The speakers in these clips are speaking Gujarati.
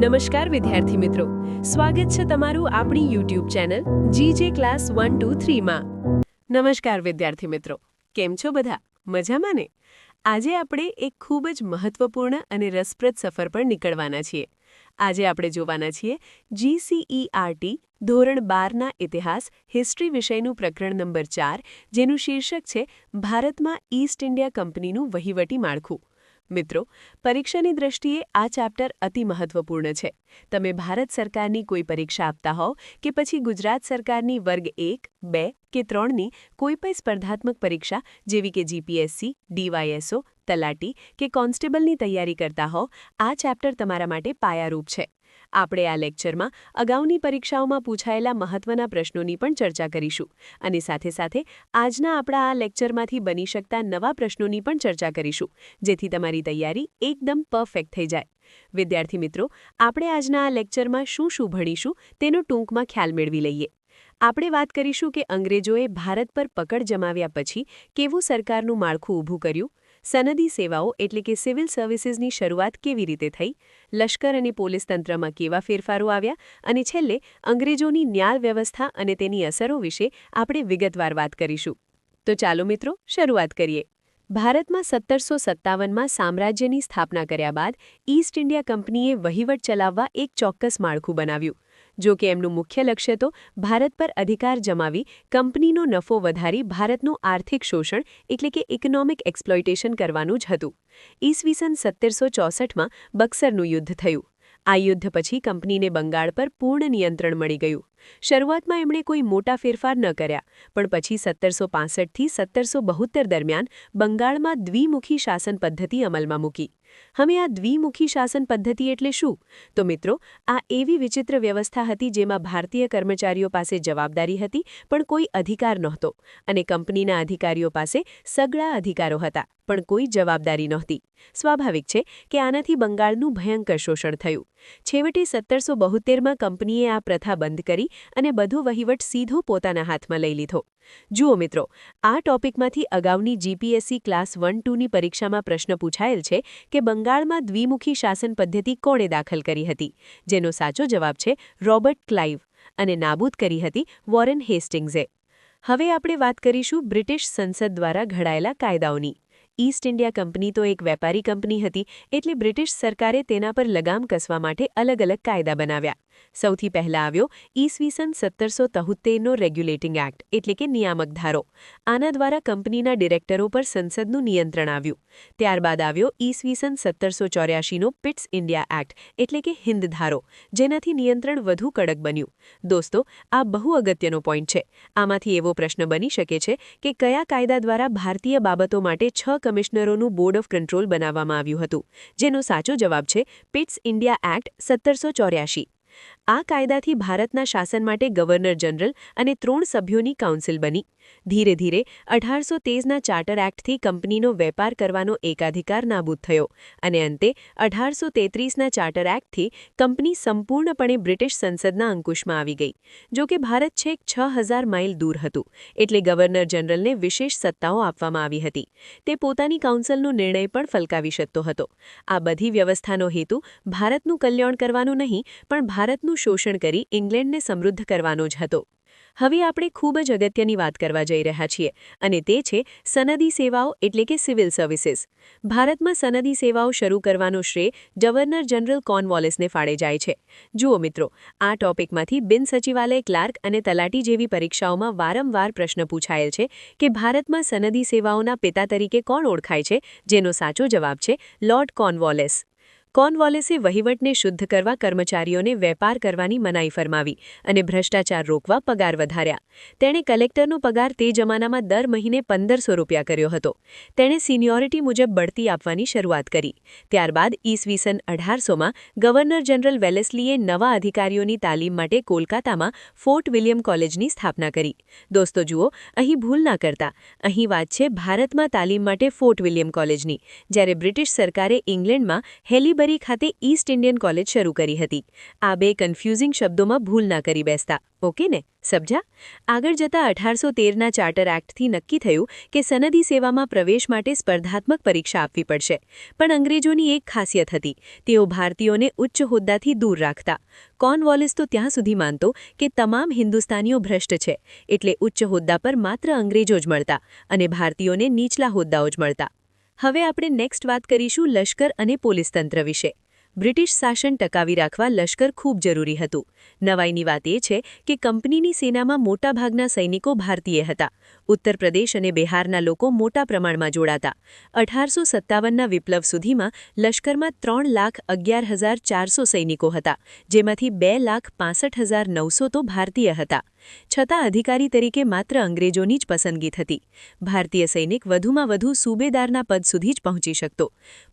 નમસ્કાર વિદ્યાર્થી મિત્રો. સ્વાગત છે તમારું આપણી YouTube channel GJ class one two થ્રીમાં નમસ્કાર વિદ્યાર્થી મિત્રો. કેમ છો બધા? મજામાં ને? આજે આપણે એક ખૂબ જ મહત્વપૂર્ણ અને રસપ્રદ સફર પર નીકળવાના છીએ. આજે આપણે જોવાના છીએ જીસીઈઆરટી ધોરણ બારના ઇતિહાસ હિસ્ટ્રી વિષયનું પ્રકરણ નંબર ચાર, જેનું શીર્ષક છે ભારતમાં ઈસ્ટ ઇન્ડિયા કંપનીનું વહીવટી માળખું. મિત્રો, પરીક્ષાની દ્રષ્ટિએ આ ચેપ્ટર અતિ મહત્વપૂર્ણ છે. તમે ભારત સરકારની કોઈ પરીક્ષા આપતા હોવ કે પછી ગુજરાત સરકારની વર્ગ એક, બે કે ત્રણની કોઈ પણ સ્પર્ધાત્મક પરીક્ષા જેવી કે જીપીએસસી ડીવાયએસઓ તલાટી કે કોન્સ્ટેબલની તૈયારી કરતા હોવ, આ ચેપ્ટર તમારા માટે પાયારૂપ છે. આપણે આ લેક્ચરમાં અગાઉની પરીક્ષાઓમાં પૂછાયેલા મહત્વના પ્રશ્નોની પણ ચર્ચા કરીશું. અને સાથે સાથે આજના આપણા આ લેક્ચરમાંથી બની શકતા નવા પ્રશ્નોની પણ ચર્ચા કરીશું, જેથી તમારી તૈયારી એકદમ પરફેક્ટ થઈ જાય. વિદ્યાર્થી મિત્રો, આપણે આજના આ લેક્ચરમાં શું શું ભણીશું તેનો ટૂંકમાં ખ્યાલ મેળવી લઈએ. આપણે વાત કરીશું કે અંગ્રેજોએ ભારત પર પકડ જમાવ્યા પછી કેવું સરકારનું માળખું ઊભું કર્યું સનદી સેવાઓ એટલે કે સિવિલ સર્વિસીસની શરૂઆત કેવી રીતે થઈ, લશ્કર અને પોલીસ તંત્રમાં કેવા ફેરફારો આવ્યા અને છેલ્લે અંગ્રેજોની ન્યાય વ્યવસ્થા અને તેની અસરો વિશે આપણે વિગતવાર વાત કરીશું. તો ચાલો મિત્રો, શરૂઆત કરીએ. ભારતમાં સત્તરસો સત્તાવનમાં સામ્રાજ્યની સ્થાપના કર્યા બાદ ઈસ્ટ ઇન્ડિયા કંપનીએ વહીવટ ચલાવવા એક ચોક્કસ માળખું બનાવ્યું. જો કે એમનું મુખ્ય લક્ષ્ય તો ભારત પર અધિકાર જમાવી કંપનીનો નફો વધારી ભારતનું આર્થિક શોષણ એટલે કે ઇકોનોમિક એક્સપ્લોઇટેશન કરવાનું જ હતું. ઈસવીસન સત્તરસો ચોસઠમાં બક્સરનું યુદ્ધ થયું. આ યુદ્ધ પછી કંપનીને બંગાળ પર પૂર્ણ નિયંત્રણ મળી ગયું. શરૂઆતમાં એમણે કોઈ મોટા ફેરફાર ન કર્યા, પણ પછી સત્તરસો પાસઠથી સત્તરસો બહોત્તર દરમિયાન બંગાળમાં દ્વિમુખી શાસન પદ્ધતિ અમલમાં મૂકી. હવે આ દ્વિમુખી શાસન પદ્ધતિ એટલે શું? તો મિત્રો, આ એવી વિચિત્ર વ્યવસ્થા હતી જેમાં ભારતીય કર્મચારીઓ પાસે જવાબદારી હતી, પણ કોઈ અધિકાર નહોતો અને કંપનીના અધિકારીઓ પાસે સગળા અધિકારો હતા, પણ કોઈ જવાબદારી નહોતી. સ્વાભાવિક છે કે આનાથી બંગાળનું ભયંકર શોષણ થયું. છેવટે સત્તરસો બહોત્તેરમાં કંપનીએ આ પ્રથા બંધ કરી અને બધો વહીવટ સીધો પોતાના હાથમાં લઈ લીધો. જુઓ મિત્રો, આ ટોપિકમાંથી અગાઉની જીપીએસસી ક્લાસ વન ટુની પરીક્ષામાં પ્રશ્ન પૂછાયેલ છે કે બંગાળમાં દ્વિમુખી શાસન પદ્ધતિ કોણે દાખલ કરી હતી? જેનો સાચો જવાબ છે રોબર્ટ ક્લાઇવ અને નાબૂદ કરી હતી વોરેન હેસ્ટિંગ્સે હવે આપણે વાત કરીશું બ્રિટિશ સંસદ દ્વારા ઘડાયેલા કાયદાઓની. ઈસ્ટ ઇન્ડિયા કંપની તો એક વેપારી કંપની હતી, એટલે બ્રિટિશ સરકારે તેના પર લગામ કસવા માટે અલગ અલગ કાયદા બનાવ્યા. સૌથી પહેલા આવ્યો ઈસવીસન સત્તરસો તહુત્તેરનો રેગ્યુલેટિંગ એક્ટ, એટલે કે નિયામક ધારો. આના દ્વારા કંપનીના ડિરેક્ટરો પર સંસદનું નિયંત્રણ આવ્યું. ત્યારબાદ આવ્યો ઈસવીસન સત્તરસો ચોર્યાસીનો પિટ્સ ઇન્ડિયા એક્ટ, એટલે કે હિન્દ ધારો, જેનાથી નિયંત્રણ વધુ કડક બન્યું. દોસ્તો, આ બહુ અગત્યનો પોઈન્ટ છે. આમાંથી એવો પ્રશ્ન બની શકે છે કે કયા કાયદા દ્વારા ભારતીય બાબતો માટે છ કમિશનરોનું બોર્ડ ઓફ કંટ્રોલ બનાવવામાં આવ્યું હતું? જેનો સાચો જવાબ છે પિટ્સ ઇન્ડિયા એક્ટ સત્તરસો ચોર્યાસી આ કાયદાથી ભારતના શાસન માટે ગવર્નર જનરલ અને ત્રણ સભ્યોની કાઉન્સિલ બની. ધીરે ધીરે અઢારસો તેરના ચાર્ટર એક્ટથી કંપનીનો વેપાર કરવાનો એકાધિકાર નાબૂદ થયો અને અંતે અઢારસો તેત્રીસના ચાર્ટર એક્ટથી કંપની સંપૂર્ણપણે બ્રિટિશ સંસદના અંકુશમાં આવી ગઈ. જો કે ભારત છેક છ હજાર માઇલ દૂર હતું, એટલે ગવર્નર જનરલને વિશેષ સત્તાઓ આપવામાં આવી હતી. તે પોતાની કાઉન્સિલનો નિર્ણય પણ ફલકાવી શકતો હતો. આ બધી વ્યવસ્થાનો હેતુ ભારતનું કલ્યાણ કરવાનું નહીં, પણ ભારતનું શોષણ કરી ઇંગ્લેન્ડને સમૃદ્ધ કરવાનો જ હતો. હવે આપણે ખૂબ જ અગત્યની વાત કરવા જઈ રહ્યા છીએ, અને તે છે સનદી સેવાઓ એટલે કે સિવિલ સર્વિસીસ. ભારતમાં સનદી સેવાઓ શરૂ કરવાનો શ્રેય ગવર્નર જનરલ કોર્નવોલિસને ફાળે જાય છે. જુઓ મિત્રો, આ ટોપિકમાંથી બિન સચિવાલય ક્લાર્ક અને તલાટી જેવી પરીક્ષાઓમાં વારંવાર પ્રશ્ન પૂછાયેલ છે કે ભારતમાં સનદી સેવાઓના પિતા તરીકે કોણ ઓળખાય છે, જેનો સાચો જવાબ છે લોર્ડ કોર્નવોલિસ. કોર્નવોલિસે વહીવટને શુદ્ધ કરવા કર્મચારીઓને વેપાર કરવાની મનાઈ ફરમાવી અને ભ્રષ્ટાચાર રોકવા પગાર વધાર્યા. તેણે કલેક્ટરનો પગાર તે જમાનામાં દર મહિને પંદરસો રૂપિયા કર્યો હતો. તેણે સિનિયોરિટી મુજબ બઢતી આપવાની શરૂઆત કરી. ત્યારબાદ ઈસવીસન અઢારસોમાં ગવર્નર જનરલ વેલેસ્લીએ નવા અધિકારીઓની તાલીમ માટે કોલકાતામાં ફોર્ટ વિલિયમ કોલેજની સ્થાપના કરી. દોસ્તો જુઓ, અહીં ભૂલ ના કરતા. અહીં વાત છે ભારતમાં તાલીમ માટે ફોર્ટ વિલિયમ કોલેજની. જ્યારે બ્રિટિશ સરકારે ઇંગ્લેન્ડમાં હેલી રાયબરી ખાતે ઈસ્ટ ઇન્ડિયન કોલેજ શરૂ કરી હતી. આ બે કન્ફ્યુઝિંગ શબ્દોમાં ભૂલ ના કરી બેસતા. ઓકે ને? સમજા આગળ જતા અઢારસો તેરના ચાર્ટર એક્ટથી નક્કી થયું કે સનદી સેવામાં પ્રવેશ માટે સ્પર્ધાત્મક પરીક્ષા આપવી પડશે. પણ અંગ્રેજોની એક ખાસિયત હતી. તેઓ ભારતીયોને ઉચ્ચ હોદ્દાથી દૂર રાખતા. કોર્નવોલિસ તો ત્યાં સુધી માનતો કે તમામ હિન્દુસ્તાનીઓ ભ્રષ્ટ છે. એટલે ઉચ્ચ હોદ્દા પર માત્ર અંગ્રેજો જ મળતા અને ભારતીયોને નીચલા હોદ્દાઓ જ મળતા. હવે આપણે નેક્સ્ટ વાત કરીશું લશ્કર અને પોલીસ તંત્ર વિશે. બ્રિટિશ શાસન ટકાવી રાખવા લશ્કર ખૂબ જરૂરી હતું. નવાઈની વાત એ છે કે કંપનીની સેનામાં મોટાભાગના સૈનિકો ભારતીય હતા. ઉત્તર પ્રદેશ અને બિહારના લોકો મોટા પ્રમાણમાં જોડાતા. અઢારસો સત્તાવનના વિપ્લવ સુધીમાં લશ્કરમાં ત્રણ લાખ અગિયાર હજાર ચારસો સૈનિકો હતા, જેમાંથી બે લાખ પાસઠ હજાર નવસો તો ભારતીય હતા. છતાં અધિકારી તરીકે માત્ર અંગ્રેજોની જ પસંદગી થતી. ભારતીય સૈનિક વધુમાં વધુ સુબેદારના પદ સુધી જ પહોંચી શકતો.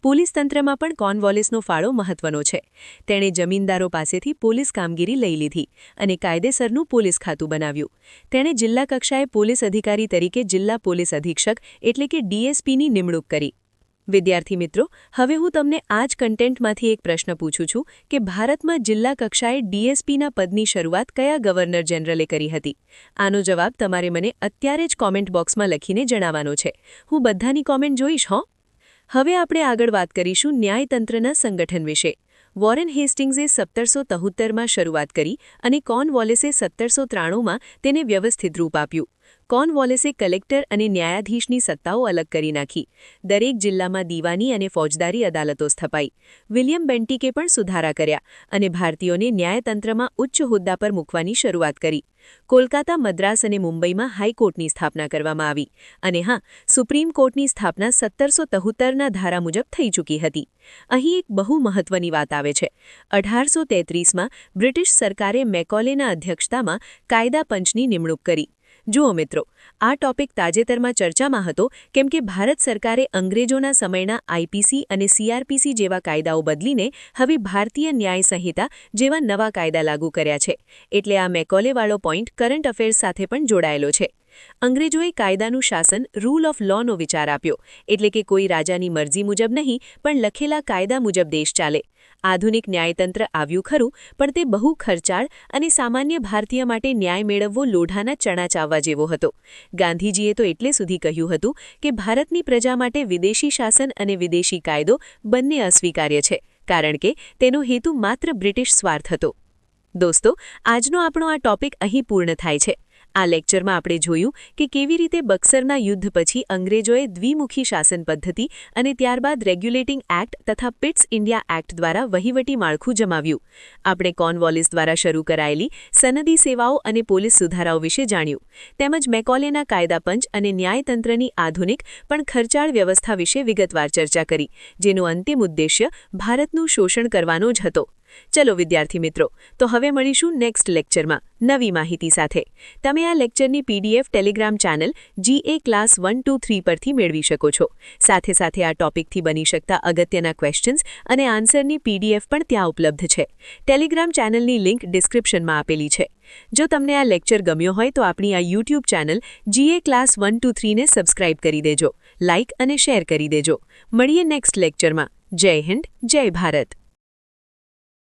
પોલીસ તંત્રમાં પણ કોનવોલિસનો ફાળો મહત્વનો છે. તેણે જમીનદારો પાસેથી પોલીસ કામગીરી લઈ લીધી અને કાયદેસરનું પોલીસ ખાતું બનાવ્યું. તેણે જિલ્લા કક્ષાએ પોલીસ અધિકારી તરીકે જિલ્લા પોલીસ અધિક્ષક એટલે કે ડીએસપીની નિમણૂક કરી. વિદ્યાર્થી મિત્રો, હવે હું તમને આ જ કન્ટેન્ટમાંથી એક પ્રશ્ન પૂછું છું કે ભારતમાં જિલ્લા કક્ષાએ ડીએસપીના પદની શરૂઆત કયા ગવર્નર જનરલે કરી હતી? આનો જવાબ તમારે મને અત્યારે જ કોમેન્ટ બોક્સમાં લખીને જણાવવાનો છે. હું બધાની કોમેન્ટ જોઈશ, હોં? હવે આપણે આગળ વાત કરીશું ન્યાયતંત્રના સંગઠન વિશે. વોરેન હેસ્ટિંગ્સે સત્તરસો તહોત્તરમાં શરૂઆત કરી અને કોન વોલેસે સત્તરસો ત્રાણુંમાં તેને વ્યવસ્થિત રૂપ આપ્યું. કોર્નવોલેસે કલેક્ટર અને ન્યાયાધીશની સત્તાઓ અલગ કરી નાખી. દરેક જિલ્લામાં દીવાની અને ફોજદારી અદાલતો સ્થપાઈ. વિલિયમ બેન્ટિકે પણ સુધારા કર્યા અને ભારતીયોને ન્યાયતંત્રમાં ઉચ્ચ હોદ્દા પર મૂકવાની શરૂઆત કરી. કોલકાતા, મદ્રાસ અને મુંબઈમાં હાઈકોર્ટની સ્થાપના કરવામાં આવી અને હા, સુપ્રીમ કોર્ટની સ્થાપના સત્તરસો તહોત્તરના ધારા મુજબ થઈ ચૂકી હતી. અહીં એક બહુ મહત્વની વાત આવે છે. અઢારસો તેત્રીસમાં બ્રિટિશ સરકારે મેકોલેના અધ્યક્ષતામાં કાયદા પંચની નિમણૂક કરી. જુઓ મિત્રો, આ ટોપિક તાજેતરમાં ચર્ચામાં હતો કેમ કે ભારત સરકારે અંગ્રેજોના સમયના આઈપીસી અને સીઆરપીસી જેવા કાયદાઓ બદલીને હવે ભારતીય ન્યાય સંહિતા જેવા નવા કાયદા લાગુ કર્યા છે. એટલે આ મેકોલેવાળો પોઈન્ટ કરંટ અફેર્સ સાથે પણ જોડાયેલો છે. અંગ્રેજોએ કાયદાનું શાસન રૂલ ઓફ લોનો વિચાર આપ્યો. એટલે કે કોઈ રાજાની મરજી મુજબ નહીં, પણ લખેલા કાયદા મુજબ દેશ ચાલે. આધુનિક ન્યાયતંત્ર આવ્યું ખરું, પણ તે બહુ ખર્ચાળ અને સામાન્ય ભારતીય માટે ન્યાય મેળવવો લોઢાના ચણા ચાવવા જેવો હતો. ગાંધીજીએ તો એટલે સુધી કહ્યું હતું કે ભારતની પ્રજા માટે વિદેશી શાસન અને વિદેશી કાયદો બંને અસ્વીકાર્ય છે, કારણ કે તેનો હેતુ માત્ર બ્રિટિશ સ્વાર્થ હતો. દોસ્તો, આજનો આપણો આ ટોપિક અહીં પૂર્ણ થાય છે. આ લેક્ચરમાં આપણે જોયું કે કેવી રીતે બક્સરના યુદ્ધ પછી અંગ્રેજોએ દ્વિમુખી શાસન પદ્ધતિ અને ત્યારબાદ રેગ્યુલેટિંગ એક્ટ તથા પિટ્સ ઇન્ડિયા એક્ટ દ્વારા વહીવટી માળખું જમાવ્યું. આપણે કોર્નવોલિસ દ્વારા શરૂ કરાયેલી સનદી સેવાઓ અને પોલીસ સુધારાઓ વિશે જાણ્યું. તેમજ મેકોલેના કાયદા પંચ અને ન્યાયતંત્રની આધુનિક પણ ખર્ચાળ વ્યવસ્થા વિશે વિગતવાર ચર્ચા કરી, જેનો અંતિમ ઉદ્દેશ્ય ભારતનું શોષણ કરવાનો જ હતો. ચલો, વિદ્યાર્થી મિત્રો, તો હવે મળીશું નેક્સ્ટ લેક્ચરમાં નવી માહિતી સાથે. તમે આ લેક્ચરની PDF Telegram channel GA class one two three પરથી મેળવી શકો છો. સાથે સાથે આ ટોપિકથી બની શકતા અગત્યના ક્વેશ્ચન્સ અને આન્સરની પીડીએફ પણ ત્યાં ઉપલબ્ધ છે. ટેલિગ્રામ ચેનલની લિંક ડિસ્ક્રિપ્શનમાં આપેલી છે. જો તમને આ લેક્ચર ગમ્યો હોય તો આપણી આ YouTube channel GA class one two થ્રીને subscribe કરી દેજો. લાઇક અને શેર કરી દેજો. મળીએ નેક્સ્ટ લેક્ચરમાં જય હિન્દ, જય ભારત.